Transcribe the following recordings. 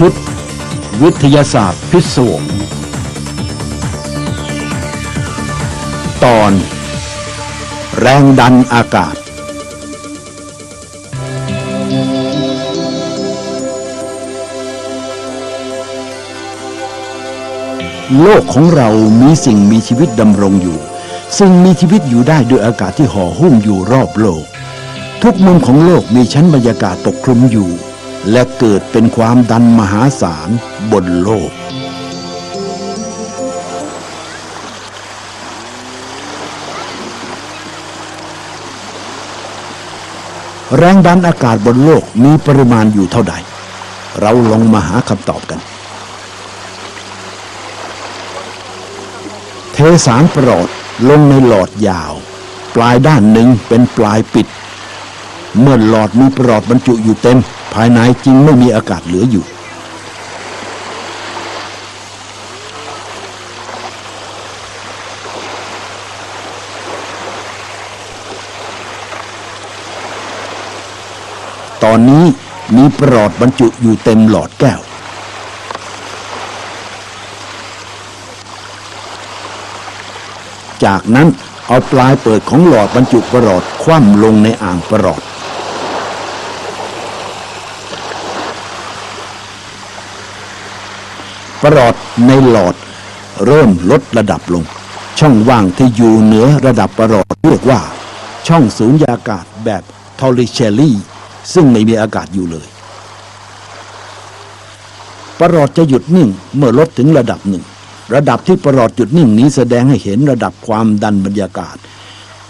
ชุด วิทยาศาสตร์พิศวงตอน แรงดันอากาศ โลกของเรามีสิ่งมีชีวิตดำรงอยู่ สิ่งมีชีวิตอยู่ได้ด้วยอากาศที่ห่อหุ้มอยู่รอบโลก ทุกมุมของโลกมีชั้นบรรยากาศปกคลุมอยู่ และเกิดเป็นความดันมหาศาลบนโลก แรงดันอากาศบนโลกมีปริมาณอยู่เท่าใด เราลองมาหาคำตอบกัน เทสารปลอดลงในหลอดยาว ปลายด้านหนึ่งเป็นปลายปิด เมื่อหลอดมีปลอดบรรจุอยู่เต็ม ภายในจึงไม่มีอากาศเหลืออยู่ ตอนนี้มีปลอดบรรจุอยู่เต็มหลอดแก้วจากนั้นเอาปลายเปิดของหลอดบรรจุประหลอดคว่ำลงในอ่างประหลอด ระหลอดในหลอด เริ่มลดระดับลง ช่องว่างที่อยู่เหนือระดับประหลอดเรียกว่า ช่องสูญญากาศแบบทอริเชลลี่ ซึ่งไม่มีอากาศอยู่เลยประหลอดจะหยุดนิ่งเมื่อลดถึงระดับหนึ่ง ระดับที่ประหลอดหยุดนิ่งนี้แสดงให้เห็นระดับความดันบรรยากาศ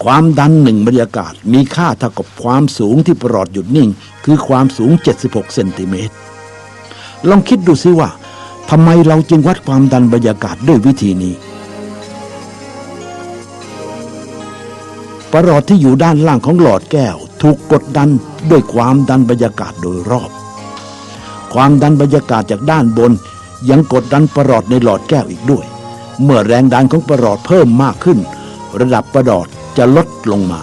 ความดันหนึ่งบรรยากาศมีค่าเท่ากับความสูงที่ประหลอดหยุดนิ่ง คือความสูง 76เซนติเมตรลองคิดดูสิว่า ทำไมเราจึงวัดความดันบรรยากาศด้วยวิธีนี้ ประหลอดที่อยู่ด้านล่างของหลอดแก้ว ถูกกดดันด้วยความดันบรรยากาศโดยรอบ ความดันบรรยากาศจากด้านบน ยังกดดันประหลอดในหลอดแก้วอีกด้วย เมื่อแรงดันของประหลอดเพิ่มมากขึ้น ระดับประหลอดจะลดลงมา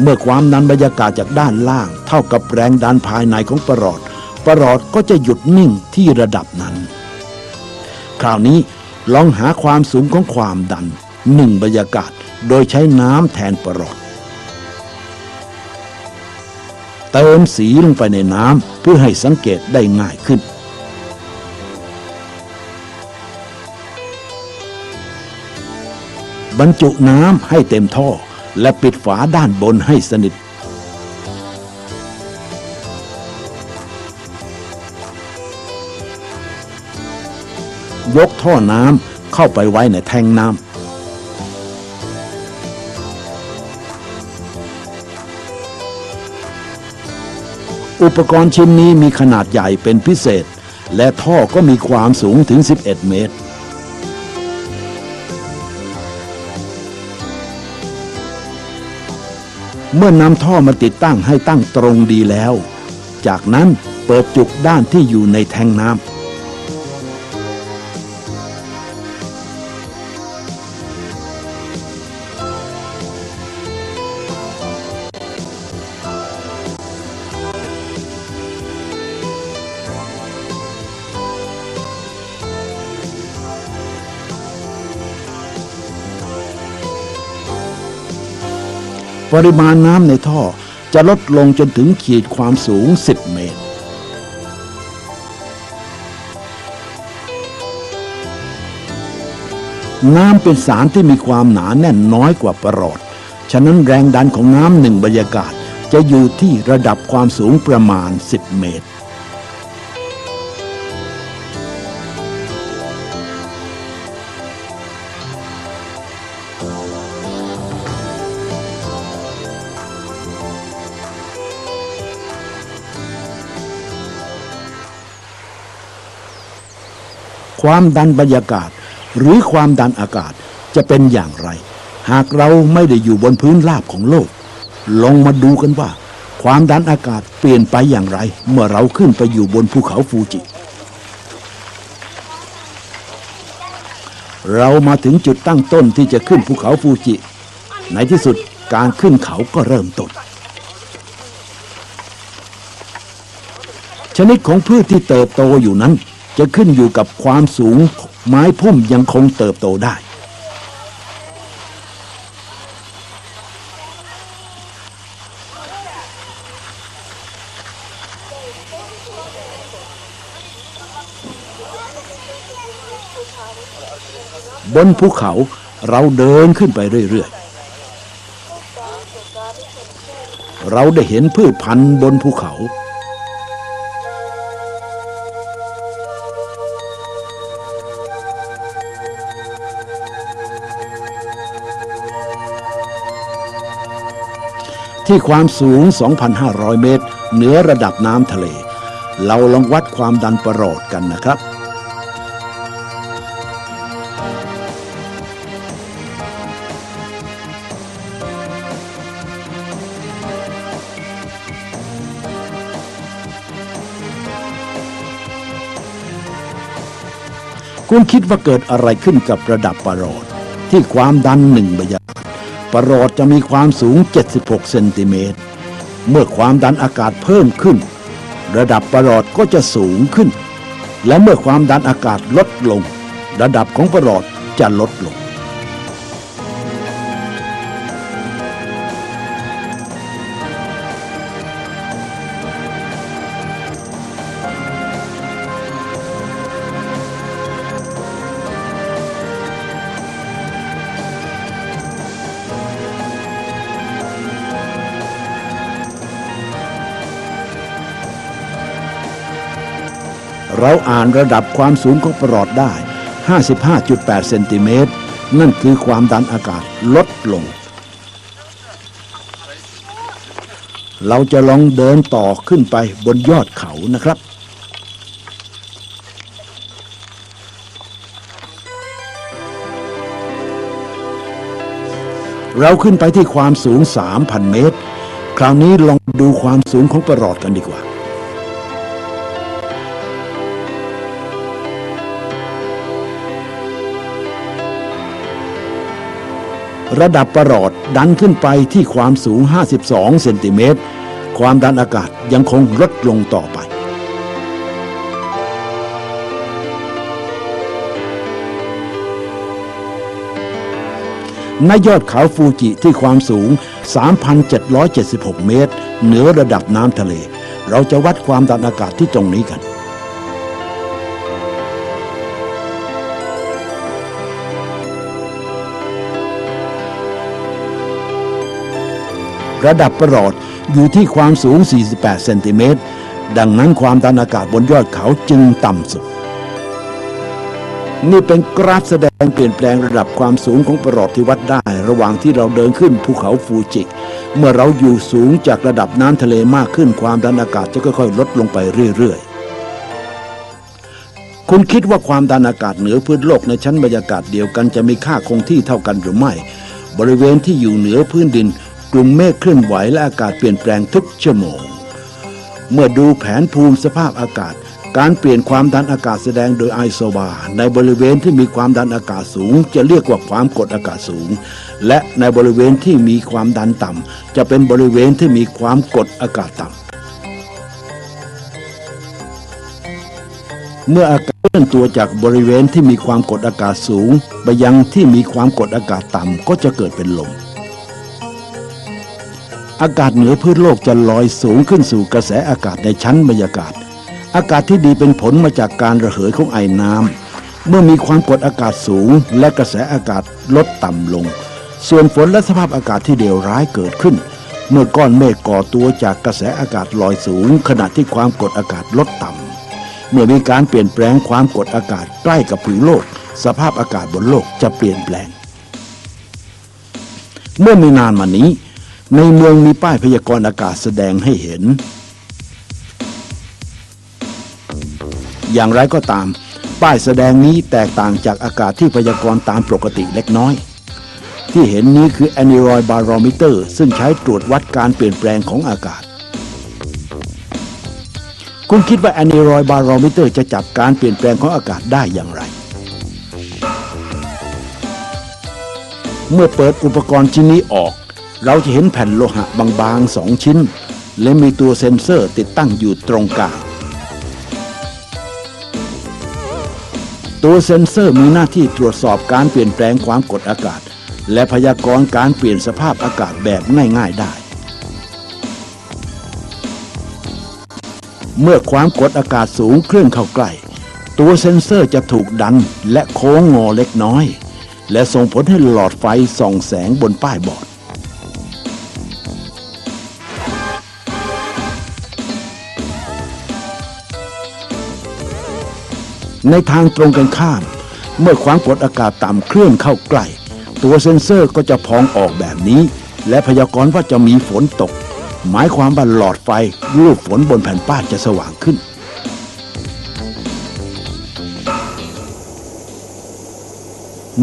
เมื่อความดันบรรยากาศจากด้านล่าง เท่ากับแรงดันภายในของประหลอด ประหลอดก็จะหยุดนิ่งที่ระดับนั้น คราวนี้ลองหาความสูงของความดันหนึ่งบรรยากาศโดยใช้น้ำแทนประหลอด เติมสีลงไปในน้ำเพื่อให้สังเกตได้ง่ายขึ้นบรรจุน้ำให้เต็มท่อ และปิดฝาด้านบนให้สนิท ยกท่อน้ำเข้าไปไว้ในแทงน้ำอุปกรณ์ชิ้นนี้มีขนาดใหญ่เป็นพิเศษ และท่อก็มีความสูงถึง 11 เมตร เมื่อนำท่อมาติดตั้งให้ตั้งตรงดีแล้ว จากนั้นเปิดจุกด้านที่อยู่ในแทงน้ำ ปริมาณน้ำในท่อจะลดลงจนถึงขีดความสูง 10 เมตร น้ำเป็นสารที่มีความหนาแน่นน้อยกว่าประหลอด ฉะนั้นแรงดันของน้ำหนึ่งบรรยากาศจะอยู่ที่ระดับความสูงประมาณ 10 เมตร ความดันบรรยากาศ หรือความดันอากาศจะเป็นอย่างไร หากเราไม่ได้อยู่บนพื้นราบของโลก ลองมาดูกันว่า ความดันอากาศเปลี่ยนไปอย่างไร เมื่อเราขึ้นไปอยู่บนภูเขาฟูจิ เรามาถึงจุดตั้งต้นที่จะขึ้นภูเขาฟูจิ ในที่สุดการขึ้นเขาก็เริ่มต้นชนิดของพืชที่เติบโตอยู่นั้น จะขึ้นอยู่กับความสูงไม้พุ่มยังคงเติบโตได้ บนภูเขาเราเดินขึ้นไปเรื่อย ๆ เราได้เห็นพืชพันธุ์บนภูเขา ที่ความสูง 2,500 เมตร เหนือระดับน้ำทะเล เราลองวัดความดันประหลอดกันนะครับ คุณคิดว่าเกิดอะไรขึ้นกับระดับประหลอดที่ความดันหนึ่งบรรยากาศ ประหลอดจะมีความสูง 76 เซนติเมตร เมื่อความดันอากาศเพิ่มขึ้น ระดับประหลอดก็จะสูงขึ้น และเมื่อความดันอากาศลดลง ระดับของประหลอดจะลดลง เราอ่านระดับความสูงของประหลอดได้ 55.8 เซนติเมตร นั่นคือความดันอากาศลดลง เราจะลองเดินต่อขึ้นไปบนยอดเขานะครับเราขึ้นไปที่ความสูง 3,000 เมตร คราวนี้ลองดูความสูงของประหลอดกันดีกว่า ระดับประหลอดดันขึ้นไปที่ความสูง 52 เซนติเมตร ความดันอากาศยังคงลดลงต่อไป ณยอดเขาฟูจิที่ความสูง 3,776 เมตร เหนือระดับน้ำทะเล เราจะวัดความดันอากาศที่ตรงนี้กัน ระดับประหลอดอยู่ที่ความสูง 48 เซนติเมตร ดังนั้นความดันอากาศบนยอดเขาจึงต่ำสุด นี่เป็นกราฟแสดงเปลี่ยนแปลงระดับความสูงของประหลอดที่วัดได้ ระหว่างที่เราเดินขึ้นภูเขาฟูจิ เมื่อเราอยู่สูงจากระดับน้ำทะเลมากขึ้นความดันอากาศจะค่อยๆ ลดลงไปเรื่อยๆคุณคิดว่าความดันอากาศเหนือพื้นโลกในชั้นบรรยากาศเดียวกันจะมีค่าคงที่เท่ากันหรือไม่ บริเวณที่อยู่เหนือพื้นดิน กลุ่มเมฆเคลื่อนไหวและอากาศเปลี่ยนแปลงทุกชั่วโมง เมื่อดูแผนภูมิสภาพอากาศ การเปลี่ยนความดันอากาศแสดงโดยไอโซบาในบริเวณที่มีความดันอากาศสูง จะเรียกว่าความกดอากาศสูง และในบริเวณที่มีความดันต่ำ จะเป็นบริเวณที่มีความกดอากาศต่ำเมื่ออากาศเคลื่อนตัวจากบริเวณที่มีความกดอากาศสูง ไปยังที่มีความกดอากาศต่ำก็จะเกิดเป็นลม อากาศเหนือพื้นโลกจะลอยสูงขึ้นสู่กระแสอากาศในชั้นบรรยากาศ อากาศที่ดีเป็นผลมาจากการระเหยของไอน้ำเมื่อมีความกดอากาศสูง และกระแสอากาศลดต่ำลง ส่วนฝนและสภาพอากาศที่เลวร้ายเกิดขึ้น เมื่อก้อนเมฆก่อตัวจากกระแสอากาศลอยสูง ขณะที่ความกดอากาศลดต่ำเมื่อมีการเปลี่ยนแปลงความกดอากาศใกล้กับผืนโลก สภาพอากาศบนโลกจะเปลี่ยนแปลง เมื่อไม่นานมานี้ ในเมืองมีป้ายพยากรณ์อากาศแสดงให้เห็น อย่างไรก็ตาม ป้ายแสดงนี้แตกต่างจากอากาศที่พยากรณ์ตามปกติเล็กน้อย ที่เห็นนี้คือ Aneroid Barometer ซึ่งใช้ตรวจวัดการเปลี่ยนแปลงของอากาศ คุณคิดว่า Aneroid Barometer จะจับการเปลี่ยนแปลงของอากาศได้อย่างไรเมื่อเปิดอุปกรณ์ชิ้นนี้ออก เราจะเห็นแผ่นโลหะบางๆสองชิ้น และมีตัวเซ็นเซอร์ติดตั้งอยู่ตรงกลางตัวเซ็นเซอร์มีหน้าที่ตรวจสอบการเปลี่ยนแปลงความกดอากาศ และพยากรณ์การเปลี่ยนสภาพอากาศแบบง่ายๆได้ เมื่อความกดอากาศสูงเครื่องเข้าใกล้ ตัวเซ็นเซอร์จะถูกดันและโค้งงอเล็กน้อย และส่งผลให้หลอดไฟส่องแสงบนป้ายบอร์ด ในทางตรงกันข้าม เมื่อความกดอากาศต่ำเคลื่อนเข้าใกล้ ตัวเซ็นเซอร์ก็จะพองออกแบบนี้ และพยากรณ์ว่าจะมีฝนตก หมายความว่าหลอดไฟรูปฝนบนแผ่นป้ายจะสว่างขึ้น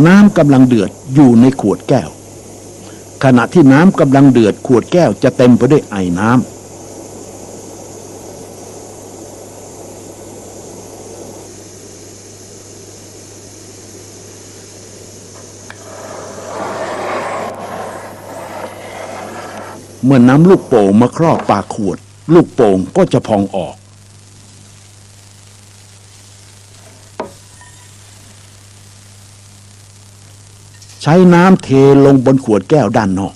น้ำกำลังเดือดอยู่ในขวดแก้ว ขณะที่น้ำกำลังเดือดขวดแก้วจะเต็มไปด้วยไอ้น้ำ เมื่อน้ำลูกโป่งมาครอบปากขวด ลูกโป่งก็จะพองออก ใช้น้ำเทลงบนขวดแก้วด้านนอก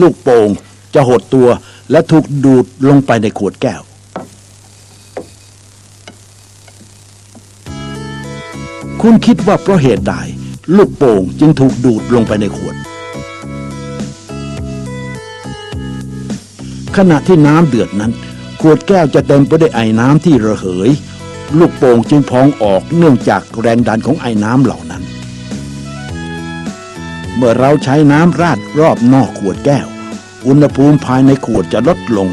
ลูกโป่งจะหดตัวและถูกดูดลงไปในขวดแก้ว คุณคิดว่าเพราะเหตุใด ลูกโป่งจึงถูกดูดลงไปในขวด ขณะที่น้ำเดือดนั้น ขวดแก้วจะเต็มไปด้วยไอ้น้ำที่ระเหย ลูกโป่งจึงพองออกเนื่องจากแรงดันของไอ้น้ำเหล่านั้น เมื่อเราใช้น้ำราดรอบนอกขวดแก้ว อุณหภูมิภายในขวดจะลดลง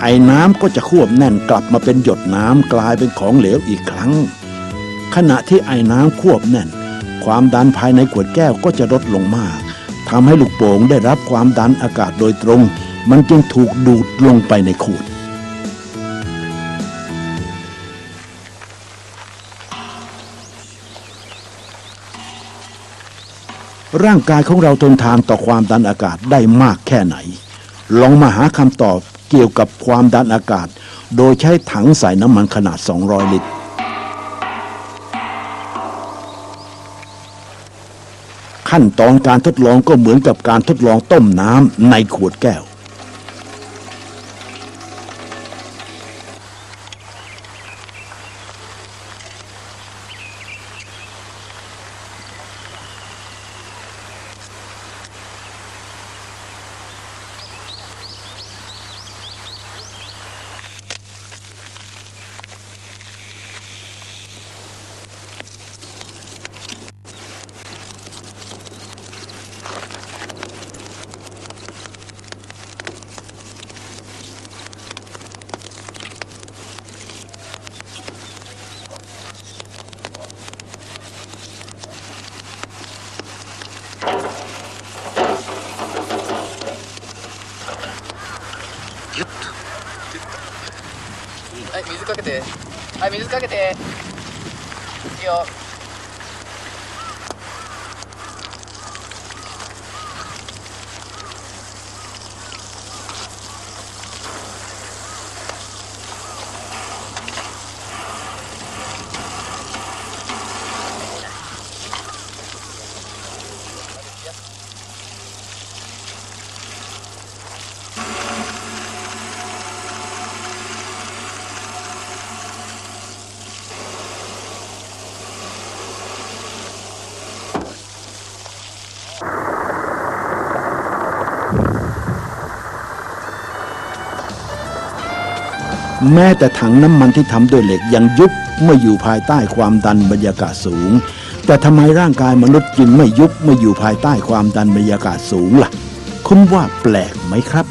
ไอ้น้ำก็จะควบแน่นกลับมาเป็นหยดน้ำกลายเป็นของเหลวอีกครั้ง ขณะที่ไอ้น้ำควบแน่น ความดันภายในขวดแก้วก็จะลดลงมากทำให้ลูกโป่งได้รับความดันอากาศโดยตรง มันจึงถูกดูดลงไปในขวดร่างกายของเราทนทานต่อความดันอากาศได้มากแค่ไหน ลองมาหาคำตอบเกี่ยวกับความดันอากาศ โดยใช้ถังใส่น้ำมันขนาด 200 ลิตร ขั้นตอนการทดลองก็เหมือนกับการทดลองต้มน้ำในขวดแก้ว かけて。いいよ。 แม้แต่ถังน้ำมันที่ทำด้วยเหล็กยังยุบเมื่ออยู่ภายใต้ความดันบรรยากาศสูง แต่ทำไมร่างกายมนุษย์จึงไม่ยุบเมื่ออยู่ภายใต้ความดันบรรยากาศสูงล่ะ คุณว่าแปลกไหมครับ